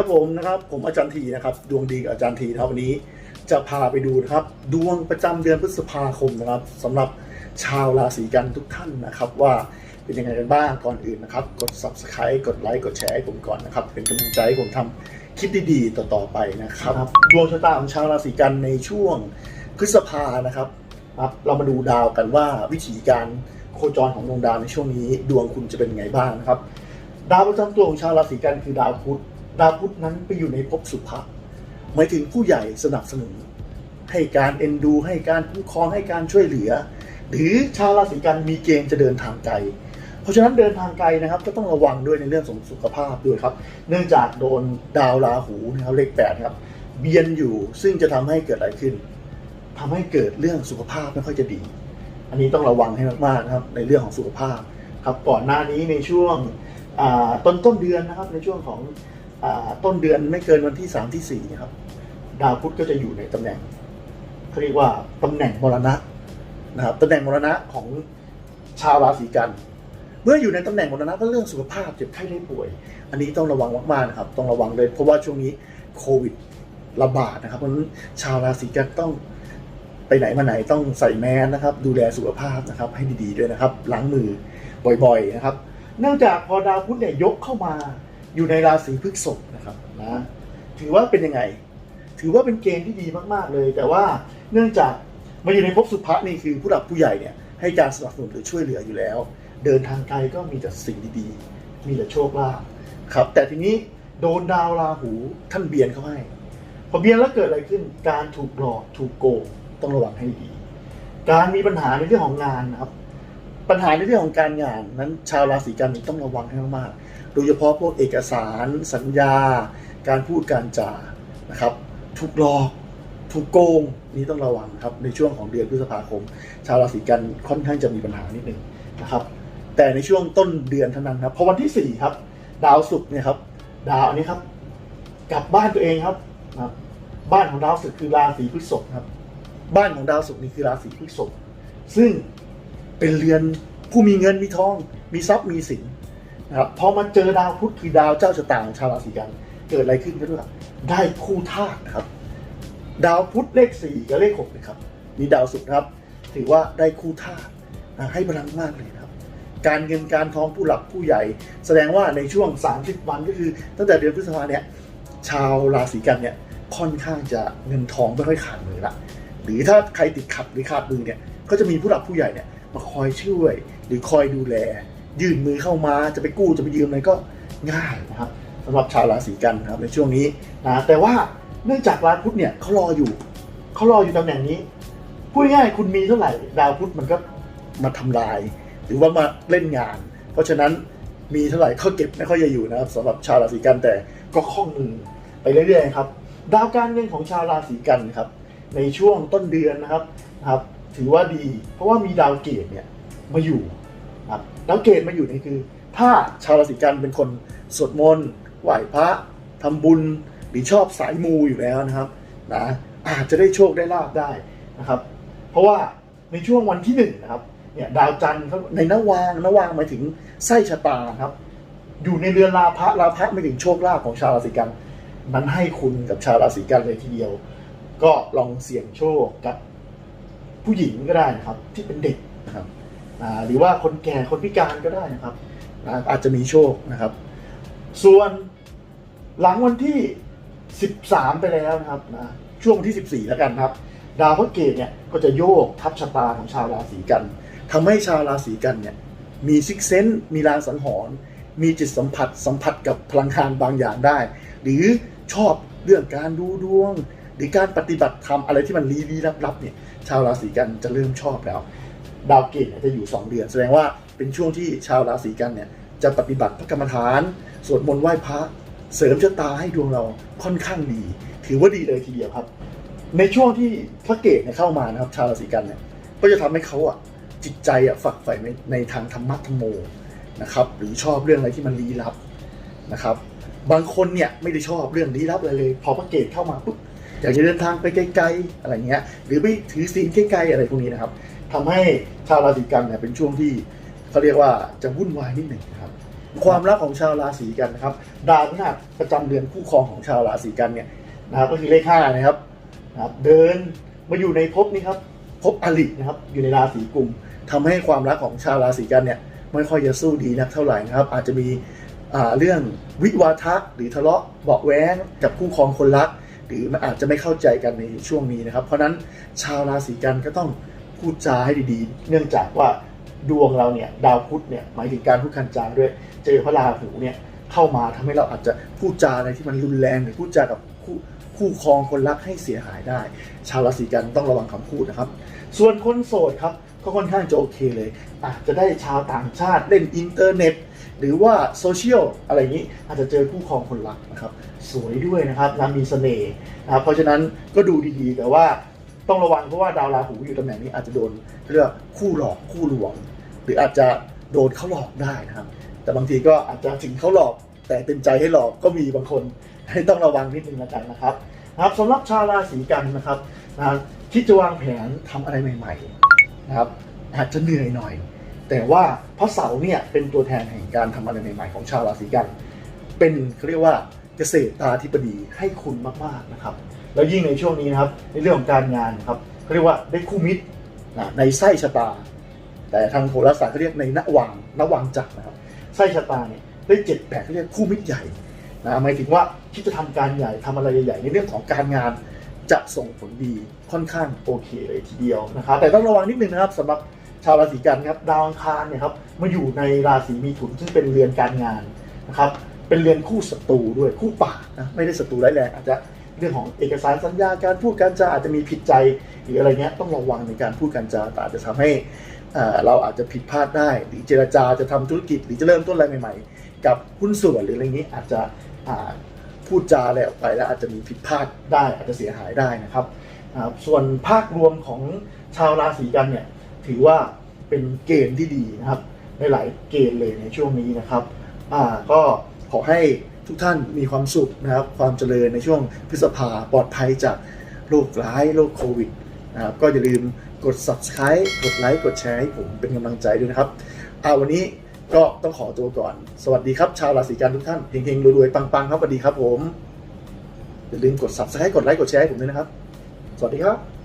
ครับผมนะครับ ผมอาจารย์ทีนะครับ ดวงดีกับอาจารย์ทีนะครับวันนี้จะพาไปดูนะครับ ดวงประจำเดือนพฤษภาคมนะครับสำหรับชาวราศีกันทุกท่านนะครับ ว่าเป็นยังไงกันบ้างก่อนอื่นนะครับ กด subscribe กดไลค์กดแชร์ให้ผมก่อนนะครับ เป็นกำลังใจให้ผมทำคลิปดีๆ ต่อๆไปนะครับดวงชะตาของชาวราศีกันในช่วงพฤษภานะครับครับเรามาดูดาวกันว่าวิธีการโคจรของดวงดาวในช่วงนี้ ดวงคุณจะเป็นยังไงบ้างนะครับ ดาวประจำตัวของชาวราศีกันคือดาวพุธ ดาวพุธนั้นไปอยู่ในภพสุภะหมายถึงผู้ใหญ่สนับสนุน ให้การเอ็นดู ให้การคุ้มครองให้การช่วยเหลือ หรือชาวราศีกันมีเกณฑ์จะเดินทางไกลเพราะฉะนั้นเดินทางไกลนะครับก็ต้องระวังด้วยในเรื่องของสุขภาพด้วยครับ เนื่องจากโดนดาวราหูนะครับเลขแปดครับเบียนอยู่ซึ่งจะทำให้เกิดอะไรขึ้นทำให้เกิดเรื่องสุขภาพไม่ค่อยจะดี อันนี้ต้องระวังให้มากๆนะครับในเรื่องของสุขภาพครับก่อนหน้านี้ในช่วงต้นต้นเดือนนะครับในช่วงของ ต้นเดือนไม่เกินวันที่3ที่4นะครับ ดาวพุธก็จะอยู่ในตำแหน่งเขาเรียกว่าตำแหน่งมรณะนะครับตำแหน่งมรณะของชาวราศีกัน เมื่ออยู่ในตำแหน่งมรณะก็เรื่องสุขภาพเจ็บไข้ได้ป่วย อันนี้ต้องระวังมากๆนะครับ ต้องระวังเลย เพราะว่าช่วงนี้โควิดระบาดนะครับเพราะฉะนั้นชาวราศีกันต้องไปไหนมาไหนต้องใส่แมสนะครับ ดูแลสุขภาพนะครับ ให้ดีๆด้วยนะครับ ล้างมือบ่อยๆนะครับ เนื่องจากพอดาวพุธเนี่ยยกเข้ามา อยู่ในราศีพฤษภนะครับนะถือว่าเป็นยังไง ถือว่าเป็นเกณฑ์ที่ดีมากๆเลย แต่ว่าเนื่องจากมาอยู่ในภพสุภะนี่คือผู้หลักผู้ใหญ่เนี่ยให้การสนับสนุนหรือช่วยเหลืออยู่แล้ว เดินทางไกลก็มีแต่สิ่งดีๆ มีแต่โชคลาภครับ แต่ทีนี้โดนดาวราหูท่านเบียนเขาให้พอเบียนแล้วเกิดอะไรขึ้นการถูกหลอกถูกโกงต้องระวังให้ดี การมีปัญหาในเรื่องของงานนะครับ ปัญหาในเรื่องของการงานนั้นชาวราศีกันต้องระวังให้มากๆ โดยเฉพาะพวกเอกสารสัญญา การพูดการจานะครับถูกหลอกถูกโกงนี่ต้องระวังครับในช่วงของเดือนพฤษภาคม ชาวราศีกันค่อนข้างจะมีปัญหานิดนึงนะครับ แต่ในช่วงต้นเดือนเท่านั้นครับพอวันที่4ครับ ดาวศุกร์เนี่ยครับ ดาวอันนี้ครับ กลับบ้านตัวเองครับนะครับบ้านของดาวศุกร์คือราศีพฤษภครับ บ้านของดาวศุกร์นี่คือราศีพฤษภซึ่งเป็นเรือนผู้มีเงินมีทอง มีทรัพย์มีสิน นะครับพอมาเจอดาวพุธคือดาวเจ้าชะตาของชาวราศีกัน เกิดอะไรขึ้นก็ด้วยได้คู่ธาตุครับ ดาวพุธเลขสี่กับเลขหกนะครับมีดาวศุกร์นะครับ ถือว่าได้คู่ธาตุอ่าให้พลังมากเลยนะครับ การเงินการทองผู้หลักผู้ใหญ่ แสดงว่าในช่วง 30 วันก็คือตั้งแต่เดือนพฤษภาเนี่ยชาวราศีกันเนี่ยค่อนข้างจะเงินทองไม่ค่อยขาดมือละหรือถ้าใครติดขัดหรือขาดมือเนี่ยก็จะมีผู้หลักผู้ใหญ่เนี่ยมาคอยช่วยหรือคอยดูแล ยื่นมือเข้ามาจะไปกู้จะไปยืมอะไรก็ง่ายนะครับสำหรับชาวราศีกันนะครับในช่วงนี้นะแต่ว่าเนื่องจากดาวพุธเนี่ยเขารออยู่เขารออยู่ตำแหน่งนี้พูดง่ายๆคุณมีเท่าไหร่ดาวพุธมันก็มาทำลาย หรือว่ามาเล่นงาน เพราะฉะนั้นมีเท่าไหร่เขาเก็บไม่ค่อยจะอยู่นะครับสำหรับชาวราศีกันแต่ก็คล่องมือไปเรื่อยๆครับดาวการเงินของชาวราศีกันครับในช่วงต้นเดือนนะครับนะครับ ถือว่าดี เพราะว่ามีดาวเกตเนี่ยมาอยู่ ครับดาวเกตมาอยู่นี่คือ ถ้าชาวราศีกันเป็นคนสวดมนต์ไหว้พระทำบุญหรือชอบสายมูอยู่แล้วนะครับนะอาจจะได้โชคได้ลาบได้นะครับ เพราะว่าในช่วงวันที่หนึ่งนะครับเนี่ยดาวจันทร์ในนวางนวางหมายถึงไส้ชะตาครับ อยู่ในเรือนลาภะลาภะหมาถึงโชคลาภของชาวราศีกันมันให้คุณกับชาวราศีกันเลยทีเดียว ก็ลองเสี่ยงโชคกับผู้หญิงก็ได้นะครับ ที่เป็นเด็กนะครับ หรือว่าคนแก่คนพิการก็ได้นะครับ อาจจะมีโชคนะครับ ส่วนหลังวันที่ 13 ไปแล้วนะครับนะช่วงวันที่ 14 แล้วกันครับ ดาวพระเกตเนี่ยก็จะโยกทับชะตาของชาวราศีกันทำให้ชาวราศีกันเนี่ยมีซิกเซนต์มีลางสังหรณ์มีจิตสัมผัสสัมผัสกับพลังงานบางอย่างได้ หรือชอบเรื่องการดูดวง หรือการปฏิบัติธรรมอะไรที่มันลี้ลี้ลับๆเนี่ยชาวราศีกันจะเริ่มชอบแล้ว ดาวเกตจะอยู่ 2 เดือน แสดงว่าเป็นช่วงที่ชาวราศีกันเนี่ยจะปฏิบัติพระกรรมฐาน สวดมนต์ไหว้พระ เสริมชะตาให้ดวงเราค่อนข้างดี ถือว่าดีเลยทีเดียวครับ ในช่วงที่พระเกตเนี่ยเข้ามานะครับชาวราศีกันเนี่ยก็จะทำให้เขาอะจิตใจอะฝักใฝ่ในทางธรรมะธรรมโมนะครับหรือชอบเรื่องอะไรที่มันลี้ลับนะครับ บางคนเนี่ยไม่ได้ชอบเรื่องลี้ลับอะไรเลย พอพระเกตเข้ามาปุ๊บอยากจะเดินทางไปไกลๆอะไรเงี้ยหรือไปถือศีลใกล้ๆอะไรพวกนี้นะครับ ทำให้ชาวราศีกันเนี่ยเป็นช่วงที่เขาเรียกว่าจะวุ่นวายนิดหนึ่งนะครับความรักของชาวราศีกันนะครับดาวพฤหัสประจำเดือนคู่ครองของชาวราศีกันเนี่ยนะครับก็คือเลขห้านะครับนะครับเดินมาอยู่ในภพนี้ครับภพอรินะครับอยู่ในราศีกุมทำให้ความรักของชาวราศีกันเนี่ยไม่ค่อยจะสู้ดีนักเท่าไหร่นะครับ อาจจะมีเรื่องวิวาทะหรือทะเลาะเบาะแว้งกับคู่ครองคนรัก หรืออาจจะไม่เข้าใจกันในช่วงนี้นะครับ เพราะนั้นชาวราศีกันก็ต้อง พูดจาให้ดีๆ เนื่องจากว่าดวงเราเนี่ยดาวพุธเนี่ยหมายถึงการพูดคันจาด้วย เจอพระราหูเนี่ยเข้ามาทำให้เราอาจจะพูดจาอะไรที่มันรุนแรงหรือพูดจากับคู่คู่ครองคนรักให้เสียหายได้ ชาวราศีกันต้องระวังคำพูดนะครับ ส่วนคนโสดครับก็ค่อนข้างจะโอเคเลยอาจจะได้ชาวต่างชาติเล่นอินเทอร์เน็ต หรือว่าโซเชียลอะไรอย่างนี้อาจจะเจอคู่ครองคนรักนะครับ สวยด้วยนะครับและมีเสน่ห์นะครับเพราะฉะนั้นก็ดูดีๆ แต่ว่า ต้องระวังเพราะว่าดาวราหูอยู่ตำแหน่งนี้อาจจะโดนเรียกว่าคู่หลอกคู่ลวง หรืออาจจะโดนเขาหลอกได้นะครับ แต่บางทีก็อาจจะถึงเขาหลอก แต่เต็มใจให้หลอกก็มีบางคนให้ต้องระวังนิดนึงแล้วกันนะครับนะครับสำหรับชาวราศีกันนะครับนะที่จะวางแผนทำอะไรใหม่ๆนะครับอาจจะเหนื่อยหน่อย แต่ว่าพระเสาเนี่ยเป็นตัวแทนแห่งการทำอะไรใหม่ ๆ ของชาวราศีกัน เป็นเขาเรียกว่าเกษตรตาธิบดีให้คุณมากๆนะครับ แล้วยิ่งในช่วงนี้นะครับในเรื่องของการงานครับเขาเรียกว่าได้คู่มิตรในไส้ชะตา แต่ทางโหราศาสตร์เขาเรียกในนวังนวังจักรนะครับไส้ชะตาเนี่ยได้เจ็ดแปดเขาเรียกคู่มิตรใหญ่นะหมายถึงว่าที่จะทำการใหญ่ทำอะไรใหญ่ในเรื่องของการงานจะส่งผลดีค่อนข้างโอเคเลยทีเดียวนะครับแต่ต้องระวังนิดนึงนะครับสำหรับชาวราศีกันครับดาวอังคารเนี่ยครับมาอยู่ในราศีมีถุนซึ่งเป็นเรือนการงานนะครับเป็นเรือนคู่ศัตรูด้วยคู่ป่านะไม่ได้ศัตรูร้ายแรงอาจจะ เรื่องของเอกสารสัญญาการพูดการจาอาจจะมีผิดใจหรืออะไรเงี้ยต้องระวังในการพูดการจาแต่อาจจะทำให้เราอาจจะผิดพลาดได้ หรือเจรจาจะทำธุรกิจ หรือจะเริ่มต้นอะไรใหม่ ๆ กับหุ้นส่วนหรืออะไรเงี้ยอาจจะพูดจาอะไรออกไปแล้วอาจจะมีผิดพลาดได้อาจจะเสียหายได้นะครับส่วนภาพรวมของชาวราศีกันเนี่ยถือว่าเป็นเกณฑ์ที่ดีนะครับในหลายเกณฑ์เลยในช่วงนี้นะครับก็ขอให้ ทุกท่านมีความสุขนะครับความเจริญในช่วงพฤษภาปลอดภัยจากโรคร้ายโรคโควิดนะครับก็อย่าลืมกด subscribe กดไลค์กดแชร์ให้ผมเป็นกำลังใจด้วยนะครับอาวันนี้ก็ต้องขอตัวก่อน สวัสดีครับ ชาวราศีกันทุกท่านเฮงๆรวยๆปังๆครับสวัสดีครับผมอย่าลืมกด subscribe กดไลค์กดแชร์ให้ผมด้วยนะครับ สวัสดีครับ